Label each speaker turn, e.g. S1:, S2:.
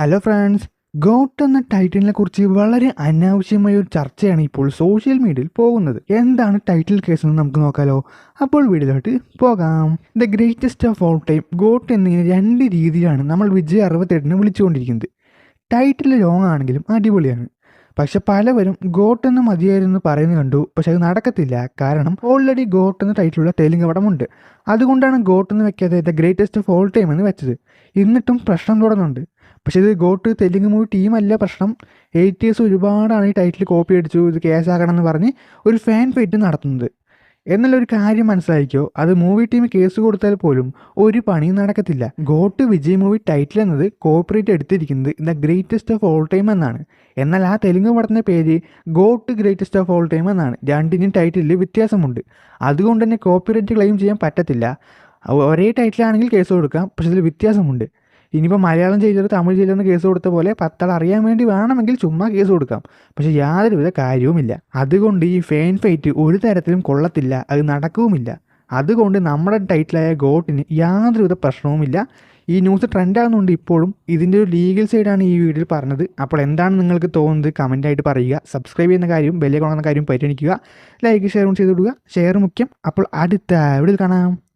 S1: Hello friends got എന്ന ടൈറ്റിലിനെ കുറിച്ച് വളരെ അനാവശ്യമായ ഒരു ചർച്ചയാണ് ഇപ്പോൾ സോഷ്യൽ മീഡിയയിൽ പോകുന്നത്. എന്താണ് ടൈറ്റിൽ കേസ് എന്ന് നമുക്ക് നോക്കാലോ. അപ്പോൾ വീഡിയോയിലോട്ട് പോകാം. The greatest of all time goat എന്നിങ്ങനെ രണ്ട് രീതിയിലാണ് നമ്മൾ വിജയ് അറുപത്തെട്ടിനെ വിളിച്ചുകൊണ്ടിരിക്കുന്നത്. ടൈറ്റിൽ ലോങ് ആണെങ്കിലും അടിപൊളിയാണ്. പക്ഷെ പലവരും ഗോട്ട് എന്ന് മതിയായിരുന്നു പറയുന്നത് കണ്ടു. പക്ഷെ അത് നടക്കത്തില്ല. കാരണം ഓൾറെഡി ഗോട്ട് എന്ന ടൈറ്റിലുള്ള തെലുങ്ക് പടമുണ്ട്. അതുകൊണ്ടാണ് ഗോട്ട് എന്ന് വെക്കാതെ the greatest of all time എന്ന് വെച്ചത്. എന്നിട്ടും പ്രശ്നം തുടർന്നുണ്ട്. പക്ഷേ ഇത് ഗോട്ട് തെലുങ്ക് മൂവി ടീമല്ല പ്രശ്നം. എയ്റ്റേഴ്സ് ഒരുപാടാണ് ഈ ടൈറ്റിൽ കോപ്പി അടിച്ചു ഇത് കേസാക്കണം എന്ന് പറഞ്ഞ് ഒരു ഫാൻ ഫൈറ്റ് നടത്തുന്നത്. എന്നുള്ള ഒരു കാര്യം മനസ്സിലാക്കിയോ അത് മൂവി ടീം കേസ് കൊടുത്താൽ പോലും ഒരു പണിയും നടക്കത്തില്ല. ഗോട്ട് വിജയ് മൂവി ടൈറ്റിൽ എന്നത് കോപ്പറേറ്റ് എടുത്തിരിക്കുന്നത് the greatest of all time എന്നാണ്. എന്നാൽ ആ തെലുങ്ക് പടത്തിന്റെ പേര് GOAT greatest of all time എന്നാണ്. രണ്ടിനും ടൈറ്റിലിൽ വ്യത്യാസമുണ്ട്. അതുകൊണ്ട് തന്നെ കോപ്പിറൈറ്റ് ക്ലെയിം ചെയ്യാൻ പറ്റത്തില്ല. ഒരേ ടൈറ്റിലാണെങ്കിൽ കേസ് കൊടുക്കാം പക്ഷേ ഇതിൽ വ്യത്യാസമുണ്ട്. ഇനിയിപ്പോൾ മലയാളം ചെയ്തത് തമിഴ് ചെയ്തെന്ന് കേസ് കൊടുത്ത പോലെ പത്താൾ അറിയാൻ വേണ്ടി വേണമെങ്കിൽ ചുമ്മാ കേസ് കൊടുക്കാം. പക്ഷേ യാതൊരുവിധ കാര്യവുമില്ല. അതുകൊണ്ട് ഈ ഫെയിൻ ഫൈറ്റ് ഒരു തരത്തിലും കൊള്ളത്തില്ല. അത് നടക്കവുമില്ല. അതുകൊണ്ട് നമ്മുടെ ടൈറ്റിലായ ഗോട്ടിന് യാതൊരുവിധ പ്രശ്നവുമില്ല. ഈ ന്യൂസ് ട്രെൻഡാകുന്നുണ്ട് ഇപ്പോഴും. ഇതിന്റെ ഒരു ലീഗൽ സൈഡാണ് ഈ വീഡിയോയിൽ പറഞ്ഞത്. അപ്പോൾ എന്താണ് നിങ്ങൾക്ക് തോന്നുന്നത്? കമന്റായിട്ട് പറയുക. സബ്സ്ക്രൈബ് ചെയ്യുന്ന കാര്യം ബെല്ലേക്ക് കൊള്ളുന്ന കാര്യം പരിഗണിക്കുക. ലൈക്ക് ഷെയറും ചെയ്ത് വിടുക ഷെയർ മുഖ്യം. അപ്പോൾ അടുത്ത വീഡിയോയിൽ കാണാം.